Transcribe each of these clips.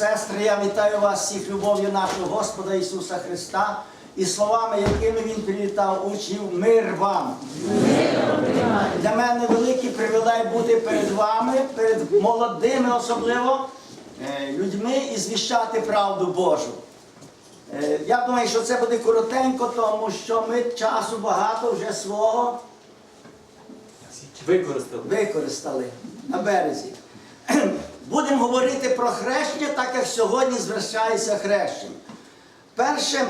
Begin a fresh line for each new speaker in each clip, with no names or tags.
сестри, я вітаю вас всіх любов'ю нашого Господа Ісуса Христа і словами, якими Він привітав учнів, мир вам. Для мене великий привілей бути перед вами, перед молодими особливо е, людьми і звіщати правду Божу. Е, Я думаю, що це буде коротенько, тому що ми часу багато вже свого
Використали.
використали на березі. Будемо говорити про хрещення, так як сьогодні звершається хрещення. Перше,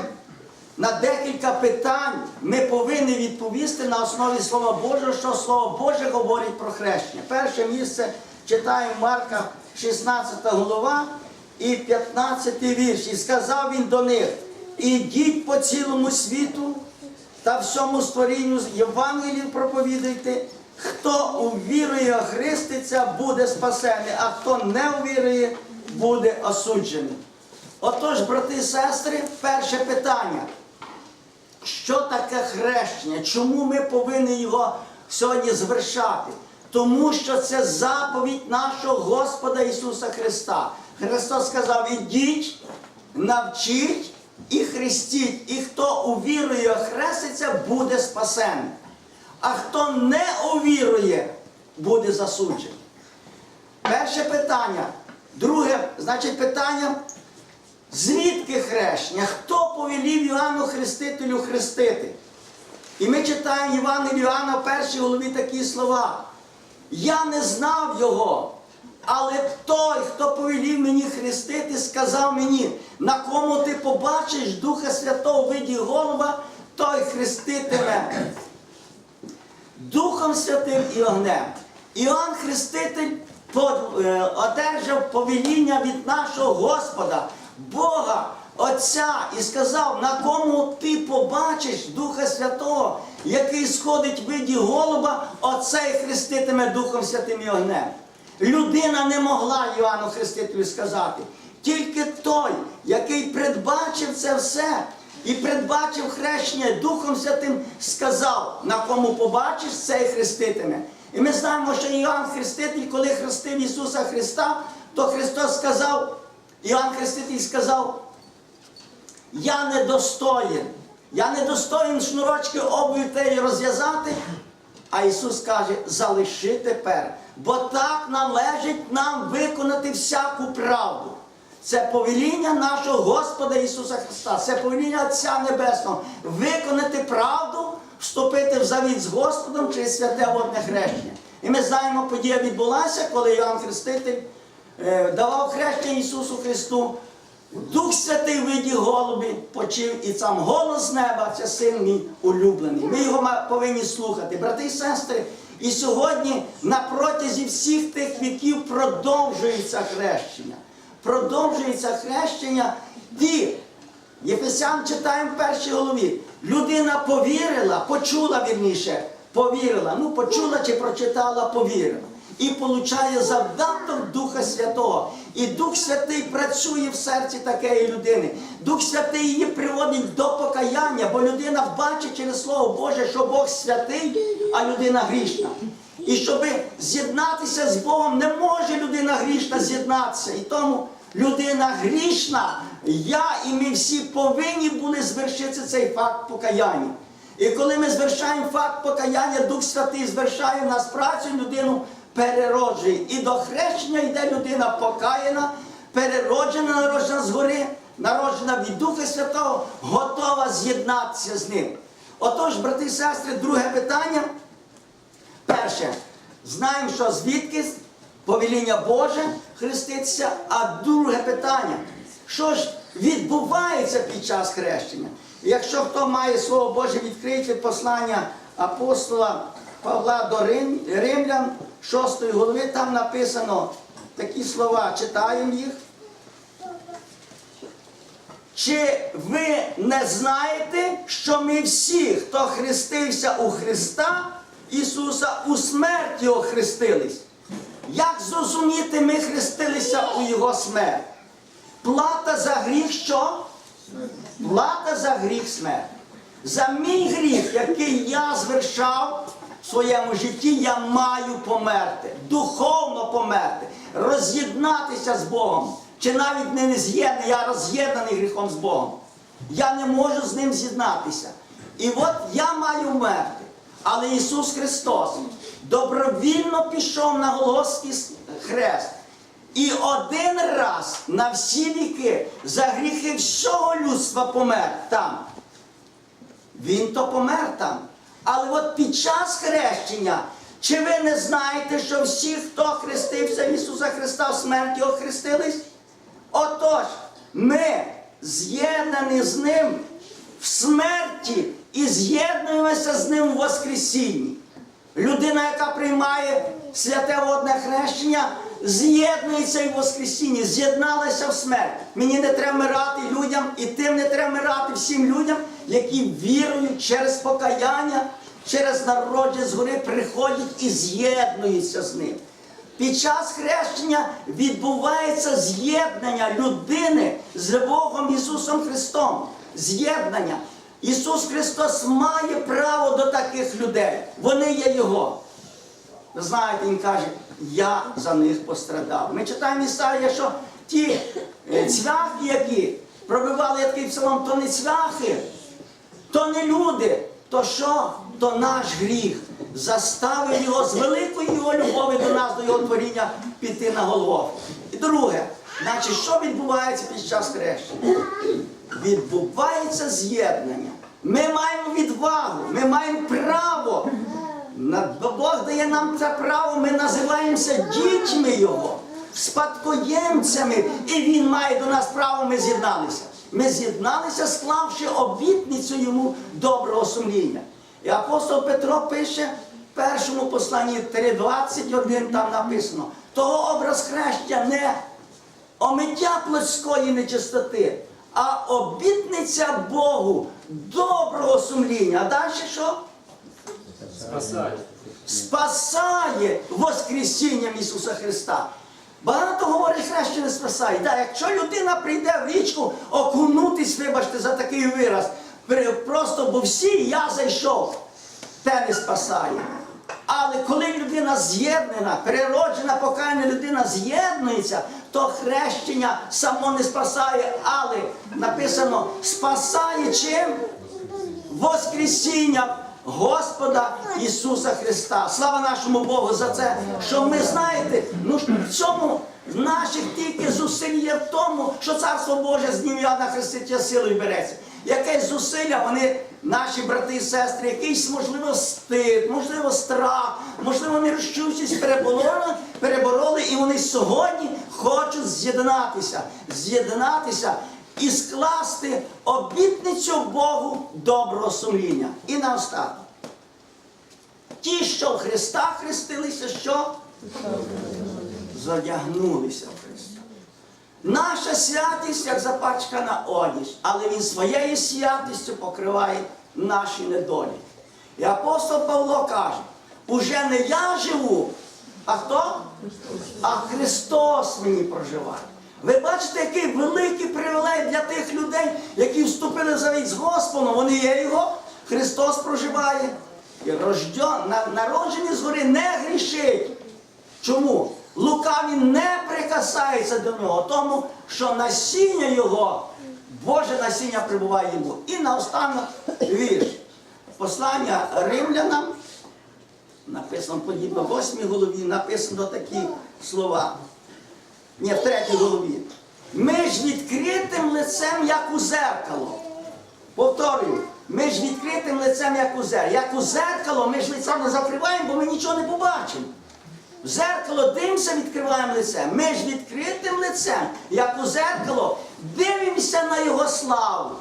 на декілька питань ми повинні відповісти на основі Слова Божого, що Слово Боже говорить про хрещення. Перше місце читаємо Марка 16 голова і 15 вірш. І сказав він до них: ідіть по цілому світу та всьому створінню Євангелію проповідуйте. Хто увірує, хреститься, буде спасений, а хто не увірує, буде осуджений. Отож, брати і сестри, перше питання. Що таке хрещення? Чому ми повинні його сьогодні звершати? Тому що це заповідь нашого Господа Ісуса Христа. Христос сказав: ідіть, навчіть і хрестіть, і хто увірує, хреститься, буде спасений. А хто не увірує, буде засуджений. Перше питання. Друге, значить, питання. Звідки хрещення? Хто повелів Іоанну Хрестителю хрестити? І ми читаємо Євангелію Іоанна в першій голові такі слова. Я не знав його, але той, хто повелів мені хрестити, сказав мені, на кому ти побачиш Духа Святого в виді голуба, той хреститиме Духом Святим і огнем. Іоанн Хреститель е, одержав повеління від нашого Господа, Бога, Отця, і сказав, на кому ти побачиш Духа Святого, який сходить в виді голуба, оцей хреститиме Духом Святим і огнем. Людина не могла Іоанну Хрестителю сказати. Тільки той, який предбачив це все, і предбачив хрещення Духом Святим, сказав, на кому побачиш, цей хреститиме. І ми знаємо, що Іоанн Хреститель, коли хрестив Ісуса Христа, то Христос сказав, Іоанн Хреститель сказав, я недостоїн. Я недостоїн шнурочки обуві теї розв'язати. А Ісус каже, залиши тепер, бо так належить нам виконати всяку правду. Це повеління нашого Господа Ісуса Христа, це повеління Отця Небесного. Виконати правду, вступити в завіт з Господом через святе водне хрещення. І ми знаємо, подія відбулася, коли Іоанн Хреститель е, давав хрещення Ісусу Христу. Дух Святий в виді голубі почив, і сам голос неба це син мій улюблений. Ми його повинні слухати. Брати і сестри, і сьогодні на протязі всіх тих віків продовжується хрещення. Продовжується хрещення і Єфесян читаємо в першій голові. Людина повірила, почула вірніше, повірила. Ну, почула чи прочитала, повірила. І получає завдаток Духа Святого. І Дух Святий працює в серці такої людини. Дух Святий її приводить до покаяння, бо людина бачить через Слово Боже, що Бог святий, а людина грішна. І щоб з'єднатися з Богом, не може людина грішна з'єднатися. І тому людина грішна, я і ми всі повинні були звершити цей факт покаяння. І коли ми звершаємо факт покаяння, Дух Святий звершає в нас працю, людину перероджує. І до хрещення йде людина покаяна, перероджена, народжена згори, народжена від Духа Святого, готова з'єднатися з ним. Отож, брати і сестри, друге питання. Перше, знаємо, що звідки повеління Боже хреститься, а друге питання, що ж відбувається під час хрещення? Якщо хто має Слово Боже, відкрийте послання апостола Павла до Рим, Римлян, 6 голови, там написано такі слова, читаємо їх. Чи ви не знаєте, що ми всі, хто хрестився у Христа Ісуса, у смерть Його хрестились? Як зрозуміти, ми хрестилися у Його смерть? Плата за гріх що? Плата за гріх смерть. За мій гріх, який я звершав в своєму житті, я маю померти, духовно померти, роз'єднатися з Богом чи навіть не з'єднаний, я роз'єднаний гріхом з Богом. Я не можу з ним з'єднатися. І от я маю вмерти. Але Ісус Христос добровільно пішов на Голгофський хрест. І один раз на всі віки за гріхи всього людства помер там. Він то помер там. Але от під час хрещення, чи ви не знаєте, що всі, хто хрестився Ісуса Христа в смерті, охрестились? Отож, ми з'єднані з Ним в смерті і з'єднуємося з Ним в Воскресінні. Людина, яка приймає святе водне хрещення, з'єднується і в Воскресінні, з'єдналася в смерть. Мені не треба вмирати людям, і тим не треба вмирати всім людям, які вірують через покаяння, через народження згори приходять і з'єднуються з ним. Під час хрещення відбувається з'єднання людини з Богом Ісусом Христом. З'єднання. Ісус Христос має право до таких людей. Вони є Його. Ви знаєте, Він каже, я за них пострадав. Ми читаємо Ісаїя, що ті е, цвяхи, які пробивали такий псалом, то не цвяхи, то не люди, то що? То наш гріх заставив його з великої його любові до нас, до його творіння піти на голову. І друге, значить, що відбувається під час хрещення? Відбувається з'єднання. Ми маємо відвагу, ми маємо право. Бог дає нам це право, ми називаємося дітьми Його, спадкоємцями, і Він має до нас право, ми з'єдналися. Ми з'єдналися, склавши обітницю йому доброго сумління. І апостол Петро пише в першому посланні 3.21, там написано, того образ хрещення не омиття плотської нечистоти, а обітниця Богу доброго сумління. А далі що?
Спасай.
спасає Воскресінням Ісуса Христа. Багато говорить хрещення спасає. Да, якщо людина прийде в річку окунутись, вибачте, за такий вираз, просто бо всі я зайшов, те не спасає. Але коли людина з'єднана, перероджена, покаяна людина з'єднується, то хрещення само не спасає, але написано спасає чим? Воскресіння Господа Ісуса Христа. Слава нашому Богу за це, що ми знаєте, ну в цьому наших тільки зусиль є в тому, що Царство Боже з нім'я на хрестиття силою береться. Якесь зусилля вони, наші брати і сестри, якийсь, можливо, стид, можливо, страх, можливо, нерозчувшись перебороли, перебороли, і вони сьогодні хочуть з'єднатися, з'єднатися і скласти обітницю Богу доброго сумління. І наостанок. Ті, що в Христа хрестилися, що? Задягнулися в Христа. Наша святість, як запачкана одіж, але Він своєю святістю покриває наші недолі. І апостол Павло каже, уже не я живу, а хто? А Христос мені проживає. Ви бачите, який великий привілей для тих людей, які вступили в завіт з Господом, вони є Його, Христос проживає. І рожден, на- народжений згори не грішить. Чому? Лукавий не прикасається до нього, тому що насіння його, Боже насіння прибуває йому. І наостанок вірш. Послання римлянам, написано подібно в восьмій голові, написано такі слова. Ні, в третій голові. Ми ж відкритим лицем, як у зеркало. Повторюю, ми ж відкритим лицем, як у зеркало. Як у зеркало, ми ж лиця не закриваємо, бо ми нічого не побачимо. В зеркало дивимося, відкриваємо лице. Ми ж відкритим лицем, як у зеркало, дивимося на його славу.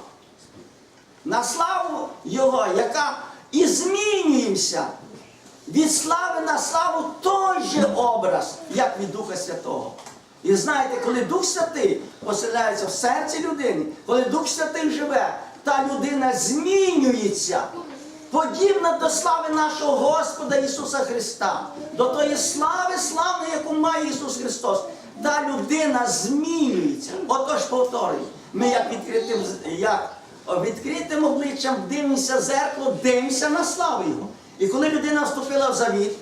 На славу Його, яка і змінюємося. Від слави на славу той же образ, як від Духа Святого. І знаєте, коли Дух Святий поселяється в серці людини, коли Дух Святий живе, та людина змінюється. Подібна до слави нашого Господа Ісуса Христа, до тої слави, славної, яку має Ісус Христос. Та людина змінюється. Отож, повторюю, ми як відкритим, як відкритим обличчям дивимося зеркало, дивимося на славу Його. І коли людина вступила в завіт,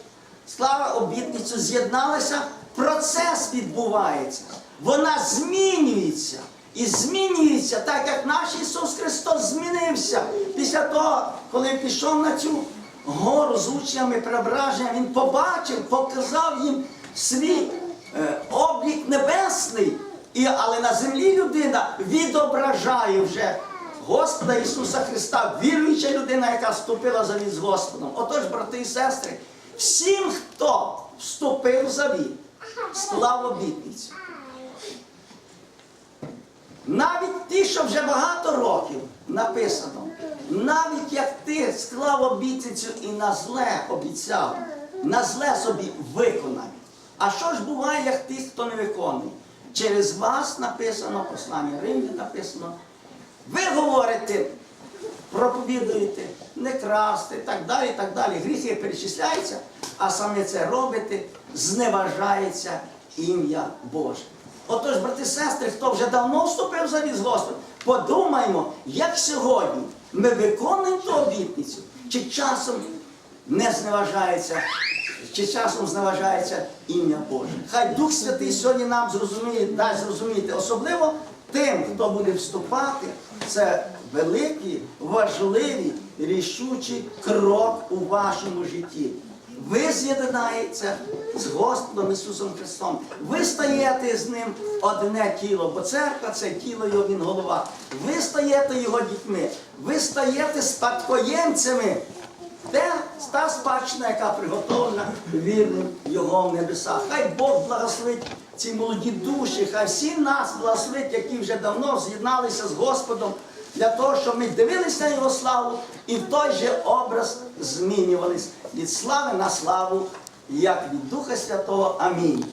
склала обітницю, з'єдналася, процес відбувається, вона змінюється. І змінюється, так як наш Ісус Христос змінився після того, коли пішов на цю гору з учнями преображення, Він побачив, показав їм свій е, облік небесний. І, але на землі людина відображає вже Господа Ісуса Христа, віруюча людина, яка вступила в завіт з Господом. Отож, брати і сестри, всім, хто вступив в завіт, склав обітницю. Навіть ті, що вже багато років написано, навіть як ти склав обітницю і на зле обіцяв, на зле собі виконай. А що ж буває, як тих, хто не виконує? Через вас написано, послання Римлян написано, ви говорите, проповідуєте, не красти, так далі, так далі. Гріхи перечисляються, а саме це робите, зневажається ім'я Боже. Отож, брати і сестри, хто вже давно вступив в завіт з подумаймо, як сьогодні ми виконуємо ту обітницю, чи часом не зневажається, чи часом зневажається ім'я Боже. Хай Дух Святий сьогодні нам зрозуміє, дасть зрозуміти, особливо тим, хто буде вступати, це великий, важливий, рішучий крок у вашому житті. Ви з'єднаєтеся з Господом Ісусом Христом. Ви стаєте з Ним одне тіло, бо церква це тіло Його, Він голова. Ви стаєте Його дітьми, ви стаєте спадкоємцями. Де та спадщина, яка приготовлена вірним Його в небесах. Хай Бог благословить ці молоді душі, хай всі нас благословить, які вже давно з'єдналися з Господом, для того, щоб ми дивилися на Його славу і в той же образ змінювались від слави на славу, як від Духа Святого. Амінь.